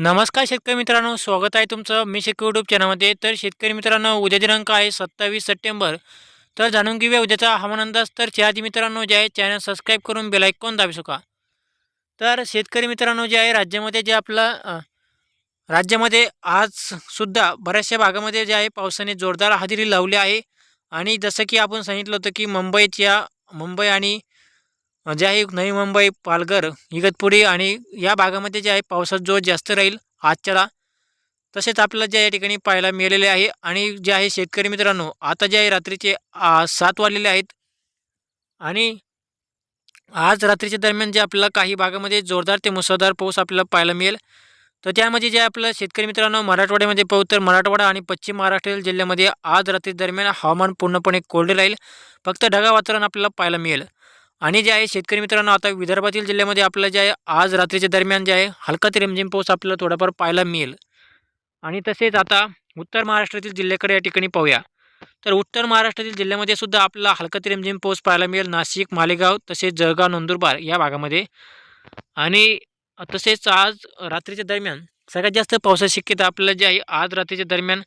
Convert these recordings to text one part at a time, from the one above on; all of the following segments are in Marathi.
नमस्कार शेतकरी मित्रांनो स्वागत आहे तुमचं मी शेतकरी यूट्यूब चॅनलमध्ये तर शेतकरी मित्रांनो उद्या दिनांक आहे सत्तावीस सप्टेंबर. तर जाणून घेऊया उद्याचा हवामान अंदाज. तर त्याआधी मित्रांनो जे आहे चॅनल सबस्क्राईब करून बेलायकॉन दाबी शका तर शेतकरी मित्रांनो जे आहे राज्यामध्ये जे आपलं राज्यामध्ये आज सुद्धा बऱ्याचशा भागामध्ये जे आहे पावसाने जोरदार हजेरी लावली आहे. आणि जसं की आपण सांगितलं होतं की मुंबईच्या मुंबई आणि जे आहे नवी मुंबई पालघर इगतपुरी आणि या भागामध्ये जे आहे पावसाचा जोर जास्त राहील आजच्याला. तसेच आपल्याला जे या ठिकाणी पाहायला मिळालेले आहे आणि जे आहे शेतकरी मित्रांनो आता जे आहे रात्रीचे आ, सात वाजलेले आहेत. आणि आज रात्रीच्या दरम्यान जे आपल्याला काही भागामध्ये जोरदार ते मुसळधार पाऊस आपल्याला पाहायला मिळेल. तर त्यामध्ये जे आपलं शेतकरी मित्रांनो मराठवाड्यामध्ये पाहू तर मराठवाडा आणि पश्चिम महाराष्ट्र जिल्ह्यामध्ये आज रात्री दरम्यान हवामान पूर्णपणे कोरडे राहील. फक्त ढगाळ वातावरण आपल्याला पाहायला मिळेल. आणि जे आहे शेतकरी मित्रांनो आता विदर्भातील जिल्ह्यामध्ये आपल्याला जे आहे आज रात्रीच्या दरम्यान जे आहे हलका ते रिमझिम पाऊस आपल्याला थोडाफार पाहायला मिळेल. आणि तसेच आता उत्तर महाराष्ट्रातील जिल्ह्याकडे या ठिकाणी पाहूया. तर उत्तर महाराष्ट्रातील जिल्ह्यामध्ये सुद्धा आपला हलका ते रिमझिम पाऊस पाहायला मिळेल. नाशिक मालेगाव तसेच जळगाव नंदुरबार या भागामध्ये. आणि तसेच आज रात्रीच्या दरम्यान सगळ्यात जास्त पावसाची शक्यता आपल्याला जे आहे आज रात्रीच्या दरम्यान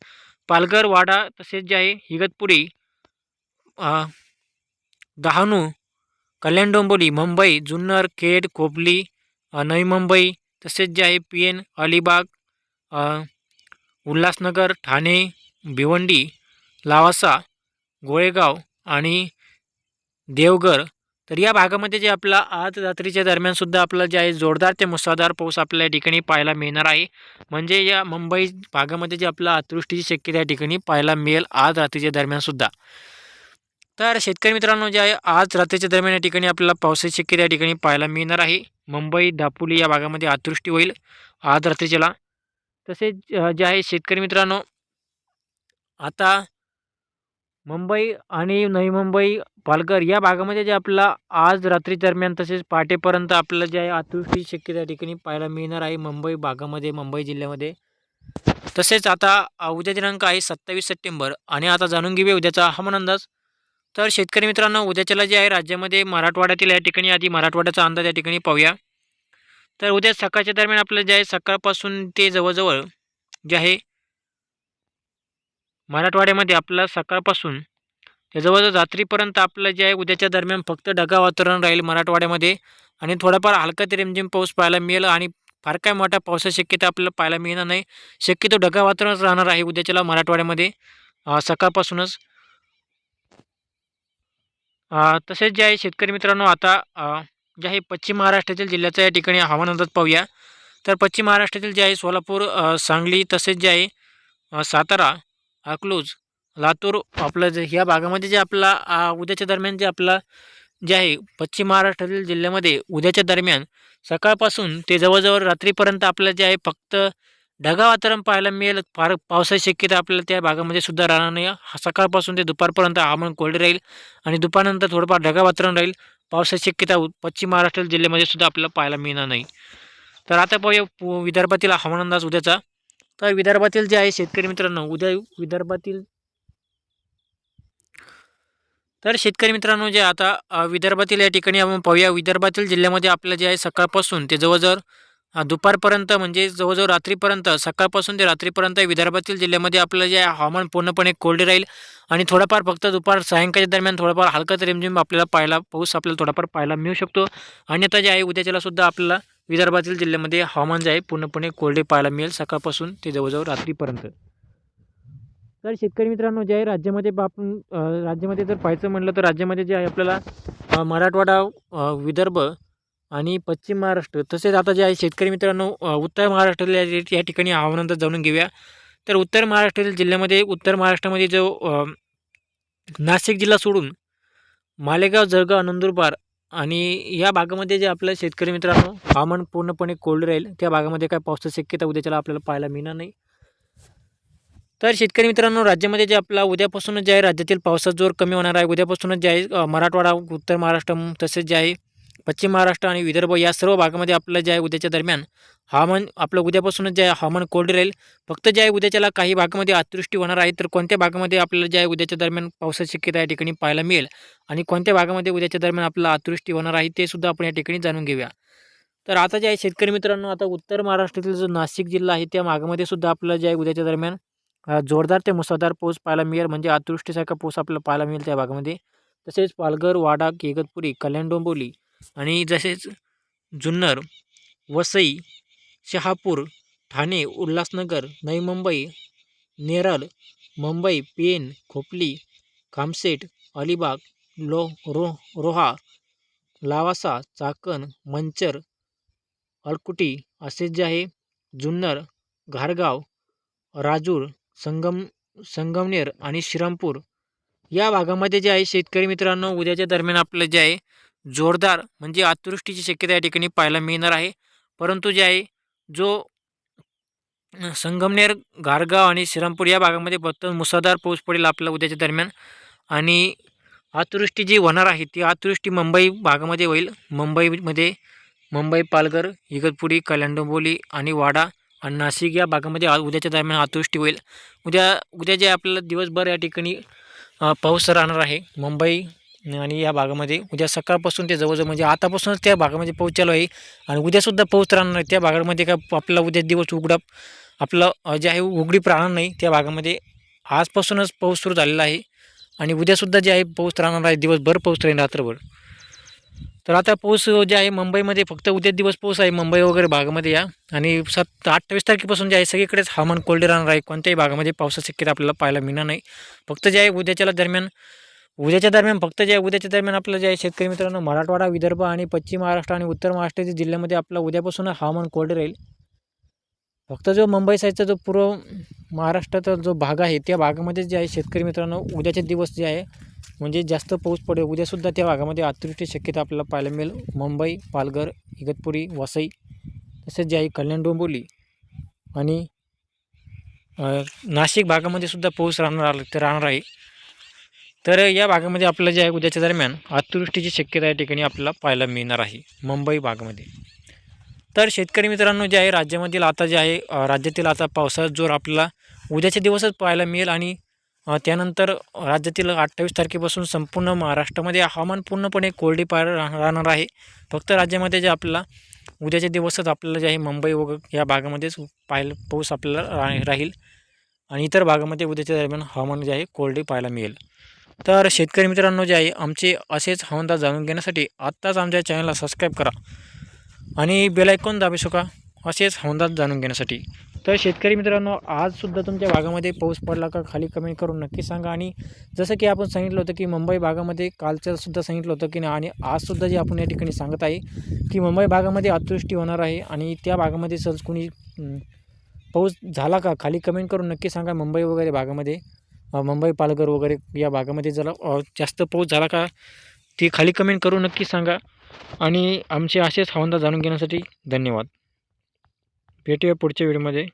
पालघर वाडा तसेच जे आहे हिगतपुरी अ, डहाणू कल्याण डोंबिवली मुंबई जुन्नर खेड खोपली नवी मुंबई तसेच जे आहे पी एन अलिबाग उल्हासनगर ठाणे भिवंडी लावासा गोळेगाव आणि देवघर. तर या भागामध्ये जे आपला आज रात्रीच्या दरम्यानसुद्धा आपलं जे आहे जोरदार ते मुसळधार पाऊस आपल्या या ठिकाणी पाहायला मिळणार आहे. म्हणजे या मुंबई भागामध्ये जे आपला अतिवृष्टीची शक्यता या ठिकाणी पाहायला मिळेल आज रात्रीच्या दरम्यानसुद्धा तर शेतकरी मित्रांनो जे आहे आज रात्रीच्या दरम्यान या ठिकाणी आपल्याला पावसाची शक्यता या ठिकाणी पाहायला मिळणार आहे. मुंबई दापोली या भागामध्ये अतिवृष्टी होईल आज रात्रीच्याला. तसेच जे आहे शेतकरी मित्रांनो आता मुंबई आणि नवी मुंबई पालघर या भागामध्ये जे आपल्याला आज रात्री दरम्यान तसेच पहाटेपर्यंत आपल्याला जे आहे अतिवृष्टी शक्यता या ठिकाणी पाहायला मिळणार आहे मुंबई भागामध्ये मुंबई जिल्ह्यामध्ये. तसेच आता उद्या दिनांक आहे सत्तावीस सप्टेंबर आणि आता जाणून घेऊया उद्याचा हवामान अंदाज. तर शेतकरी मित्रांनो उद्याच्याला जे आहे राज्यामध्ये मराठवाड्यातील या ठिकाणी आधी मराठवाड्याचा अंदाज या ठिकाणी पाहूया. तर उद्या सकाळच्या दरम्यान आपलं जे आहे सकाळपासून ते जवळजवळ जे आहे मराठवाड्यामध्ये आपलं सकाळपासून ते जवळजवळ रात्रीपर्यंत आपलं जे आहे उद्याच्या दरम्यान फक्त ढगा वातावरण राहील मराठवाड्यामध्ये. आणि थोडाफार हलका ते रिमझिम पाऊस पाहायला मिळेल आणि फार काय मोठ्या पावसाची शक्यता आपल्याला पाहायला मिळणार नाही. शक्यतो ढगा वातावरणच राहणार आहे उद्याच्याला मराठवाड्यामध्ये सकाळपासूनच. तसेच जे आहे शेतकरी मित्रांनो आता जे आहे पश्चिम महाराष्ट्रातील जिल्ह्याचा या ठिकाणी हवामान अंदाज पाहूया. तर पश्चिम महाराष्ट्रातील जे आहे सोलापूर सांगली तसेच जे आहे सातारा अकलूज लातूर आपलं जे ह्या भागामध्ये जे आपला उद्याच्या दरम्यान जे आपला जे आहे पश्चिम महाराष्ट्रातील जिल्ह्यामध्ये उद्याच्या दरम्यान सकाळपासून ते जवळजवळ रात्रीपर्यंत आपलं जे आहे फक्त ढगा वातावरण पाहायला मिळेल. फार पावसाची शक्यता आपल्याला त्या भागामध्ये सुद्धा राहणार नाही. हा- सकाळपासून ते दुपारपर्यंत हवामान कोरडे राहील आणि दुपारनंतर थोडंफार ढगा वातावरण राहील. पावसाची शक्यता पश्चिम महाराष्ट्र जिल्ह्यामध्ये सुद्धा आपल्याला पाहायला मिळणार नाही. तर आता पाहूया पु- विदर्भातील हवामान अंदाज उद्याचा. तर विदर्भातील जे आहे शेतकरी मित्रांनो उद्या विदर्भातील तर शेतकरी मित्रांनो जे आता विदर्भातील या ठिकाणी आपण पाहूया. विदर्भातील जिल्ह्यामध्ये आपलं जे आहे सकाळपासून ते जवळजवळ दुपारपर्यंत म्हणजे जवळजवळ रात्रीपर्यंत सकाळपासून ते रात्रीपर्यंत विदर्भातील जिल्ह्यामध्ये आपलं जे हवामान पूर्णपणे कोरडे राहील आणि थोडाफार फक्त दुपार सायंकाळच्या दरम्यान थोडाफार हलकत रिमझिम म्हणजे आपल्याला पाहायला पाऊस आपल्याला थोडाफार पाहायला मिळू शकतो. अन्यथा जे आहे उद्याच्याला सुद्धा आपल्याला विदर्भातील जिल्ह्यामध्ये हवामान जे आहे पूर्णपणे कोरडे पाहायला मिळेल सकाळपासून ते जवळजवळ रात्रीपर्यंत. तर शेतकरी मित्रांनो जे आहे राज्यामध्ये बाप आपण राज्यामध्ये जर पाहायचं म्हटलं तर राज्यामध्ये जे आहे आपल्याला मराठवाडा विदर्भ आणि पश्चिम महाराष्ट्र. तसेच आता जे आहे शेतकरी मित्रांनो उत्तर महाराष्ट्रातील या ठिकाणी हवामानांतर जाणून घेऊया तर उत्तर महाराष्ट्रातील जिल्ह्यामध्ये उत्तर महाराष्ट्रामध्ये जो नाशिक जिल्हा सोडून मालेगाव जळगाव नंदुरबार आणि या भागामध्ये जे आपलं शेतकरी मित्रांनो हवामान पूर्णपणे कोल्ड राहील त्या भागामध्ये काय पावसाची शक्यता उद्याच्याला आपल्याला पाहायला मिळणार नाही. तर शेतकरी मित्रांनो राज्यामध्ये जे आपला उद्यापासूनच जे आहे राज्यातील पावसाचा जोर कमी होणार आहे. उद्यापासूनच जे आहे मराठवाडा उत्तर महाराष्ट्र तसेच जे आहे पश्चिम महाराष्ट्र आणि विदर्भ या सर्व भागामध्ये आपलं जे आहे उद्याच्या दरम्यान हवामान आपलं उद्यापासूनच जे आहे हवामान कोरडे राहील. फक्त जे आहे उद्याच्याला काही भागामध्ये अतिवृष्टी होणार आहे तर कोणत्या भागामध्ये आपल्याला जे आहे उद्याच्या दरम्यान पावसाची शक्यता या ठिकाणी पाहायला मिळेल? आणि कोणत्या भागामध्ये उद्याच्या दरम्यान आपल्याला अतिवृष्टी होणार आहे ते सुद्धा आपण या ठिकाणी जाणून घेऊया. तर आता जे आहे शेतकरी मित्रांनो आता उत्तर महाराष्ट्रातील जो नाशिक जिल्हा आहे त्या भागामध्ये सुद्धा आपल्याला जे आहे उद्याच्या दरम्यान जोरदार ते मुसळधार पाऊस पाहायला मिळेल. म्हणजे अतिवृष्टीसारखा पाऊस आपल्याला पाहायला मिळेल त्या भागामध्ये. तसेच पालघर वाडा केगतपुरी कल्याण डोंबोली आणि जसेच जुन्नर वसई शहापूर ठाणे उल्हासनगर नवी मुंबई नेरळ मुंबई पेन खोपली कामसेट अलिबाग लो रो रोहा लावासा चाकण मंचर अळकुटी असे जे आहे जुन्नर घारगाव राजूर संगम संगमनेर आणि श्रीरामपूर. या भागामध्ये जे आहे शेतकरी मित्रांनो उद्याच्या दरम्यान आपलं जे आहे जोरदार म्हणजे अतिवृष्टीची शक्यता या ठिकाणी पाहायला मिळणार आहे. परंतु जे आहे जो संगमनेर गारगाव आणि श्रीरामपूर या भागामध्ये फक्त मुसळधार पाऊस पडेल आपला उद्याच्या दरम्यान. आणि अतिवृष्टी जी होणार आहे ती अतिवृष्टी मुंबई भागामध्ये होईल. मुंबईमध्ये मुंबई पालघर इगतपुरी कल्याणडोंबोली आणि वाडा आणि नाशिक या भागामध्ये उद्याच्या दरम्यान अतिवृष्टी होईल. उद्या उद्या जे आपल्याला दिवसभर या ठिकाणी पाऊस राहणार आहे मुंबई आणि या भागामध्ये उद्या सकाळपासून ते जवळजवळ म्हणजे आतापासूनच त्या भागामध्ये पाऊस चालू आहे. आणि उद्यासुद्धा पाऊस राहणार नाही. त्या भागामध्ये काय आपल्याला उद्या दिवस उघडा आपलं जे आहे उघडीप राहणार नाही. त्या भागामध्ये आजपासूनच पाऊस सुरू झालेला आहे. आणि उद्यासुद्धा जे आहे पाऊस राहणार आहे. दिवसभर पाऊस राहील रात्रभर. तर आता पाऊस जे आहे मुंबईमध्ये फक्त उद्या दिवस पाऊस आहे. मुंबई वगैरे भागामध्ये या. आणि सात अठ्ठावीस तारखेपासून जे आहे सगळीकडेच हवामान कोरडे राहणार आहे. कोणत्याही भागामध्ये पावसाची शक्यता आपल्याला पाहायला मिळणार नाही. फक्त जे आहे उद्याच्याला दरम्यान उद्याच्या दरम्यान फक्त जे उद्याच्या दरम्यान आपलं जे आहे शेतकरी मित्रांनो मराठवाडा विदर्भ आणि पश्चिम महाराष्ट्र आणि उत्तर महाराष्ट्रातील जिल्ह्यामध्ये आपला उद्यापासून हवामान कोरडे राहील. फक्त जो मुंबई साईडचा जो पूर्व महाराष्ट्राचा जो भाग आहे त्या भागामध्ये जे आहे शेतकरी मित्रांनो उद्याचे दिवस जे आहे म्हणजे जास्त पाऊस पडेल. उद्यासुद्धा त्या भागामध्ये अतिवृष्टी शक्यता आपल्याला पाहायला मिळेल. मुंबई पालघर इगतपुरी वसई तसेच जे आहे कल्याण डोंबिवली आणि नाशिक भागामध्ये सुद्धा पाऊस राहणार राहणार आहे. तर या भागामध्ये आपल्याला जे आहे उद्याच्या दरम्यान अतिवृष्टीची शक्यता या ठिकाणी आपल्याला पाहायला मिळणार आहे मुंबई भागामध्ये. तर शेतकरी मित्रांनो जे आहे राज्यामधील आता जे आहे राज्यातील आता पावसाचा जोर आपल्याला उद्याच्या दिवसच पाहायला मिळेल आणि त्यानंतर राज्यातील अठ्ठावीस तारखेपासून संपूर्ण महाराष्ट्रामध्ये हवामान पूर्णपणे कोरडी पार राहणार आहे. फक्त राज्यामध्ये जे आपल्याला उद्याच्या दिवसच आपल्याला जे आहे मुंबई वगैरे या भागामध्येच पाहायला पाऊस आपल्याला रा राहील आणि इतर भागामध्ये उद्याच्या दरम्यान हवामान जे आहे कोरडे पाहायला मिळेल. तर शेतकरी मित्रांनो जे आहे आमचे असेच हवामान जाणून घेण्यासाठी आत्ताच आमच्या चॅनलला सबस्क्राईब करा आणि बेलायकॉन दाबू शका असेच हवामान जाणून घेण्यासाठी. तर शेतकरी मित्रांनो आजसुद्धा तुमच्या भागामध्ये पाऊस पडला का खाली कमेंट करून नक्की सांगा आणि जसं की आपण सांगितलं होतं की मुंबई भागामध्ये कालच्यासुद्धा सांगितलं होतं की नाही आणि आजसुद्धा जे आपण या ठिकाणी सांगत आहे की मुंबई भागामध्ये अतिवृष्टी होणार आहे आणि त्या भागामध्ये सहज कुणी पाऊस झाला का खाली कमेंट करून नक्की सांगा मुंबई वगैरे भागामध्ये. मुंबई पालघर वगैरे या भागामध्ये जरा जास्त पाऊस झाला का ती खाली कमेंट करून नक्की सांगा. आणि आमचे असेच हवामान जाणून घेण्यासाठी धन्यवाद. भेटूया पुढच्या व्हिडिओमध्ये